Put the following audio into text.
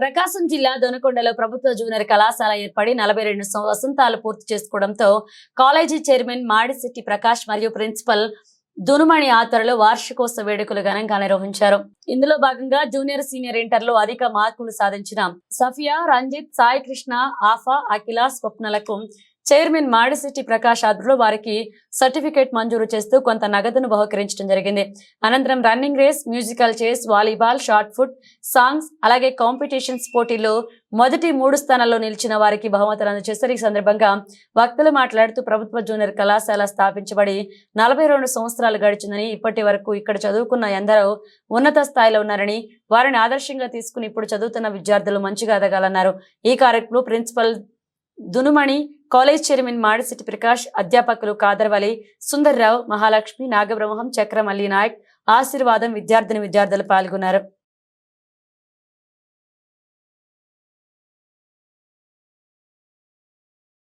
ప్రకాశం జిల్లా దొనకొండలో ప్రభుత్వ జూనియర్ కళాశాల ఏర్పడి నలభై రెండు వసంతాలు పూర్తి చేసుకోవడంతో కాలేజీ చైర్మన్ మాడిశెట్టి ప్రకాష్ మరియు ప్రిన్సిపల్ దునుమణి ఆధ్వర్యంలో వార్షికోత్సవ వేడుకలు ఘనంగా నిర్వహించారు. ఇందులో భాగంగా జూనియర్ సీనియర్ ఇంటర్లో అధిక మార్కులు సాధించిన సఫియా రంజిత్ సాయి కృష్ణ ఆఫా అఖిల స్వప్నలకు చైర్మన్ మాడిశెట్టి ప్రకాష్ ఆధ్వర్యంలో వారికి సర్టిఫికేట్ మంజూరు చేస్తూ కొంత నగదును బహుకరించడం జరిగింది. అనంతరం రన్నింగ్ రేస్ మ్యూజికల్ చేస్ వాలీబాల్ షార్ట్ ఫుట్ సాంగ్స్ అలాగే కాంపిటీషన్స్ పోటీల్లో మొదటి మూడు స్థానాల్లో నిలిచిన వారికి బహుమతులు అందజేశారు. ఈ సందర్భంగా వక్తలు మాట్లాడుతూ ప్రభుత్వ జూనియర్ కళాశాల స్థాపించబడి నలభై రెండు సంవత్సరాలు గడిచిందని ఇప్పటి వరకు ఇక్కడ చదువుకున్న ఎందరో ఉన్నత స్థాయిలో ఉన్నారని వారిని ఆదర్శంగా తీసుకుని ఇప్పుడు చదువుతున్న విద్యార్థులు మంచిగా ఎదగాలన్నారు. ఈ కార్యక్రమంలో principal దునుమణి college chairman Madishetti Prakash అధ్యాపకులు కాదర్వలి సుందర్రావు మహాలక్ష్మి నాగబ్రహ్మం చక్రమల్లి నాయక్ ఆశీర్వాదం విద్యార్థిని విద్యార్థులు పాల్గొన్నారు.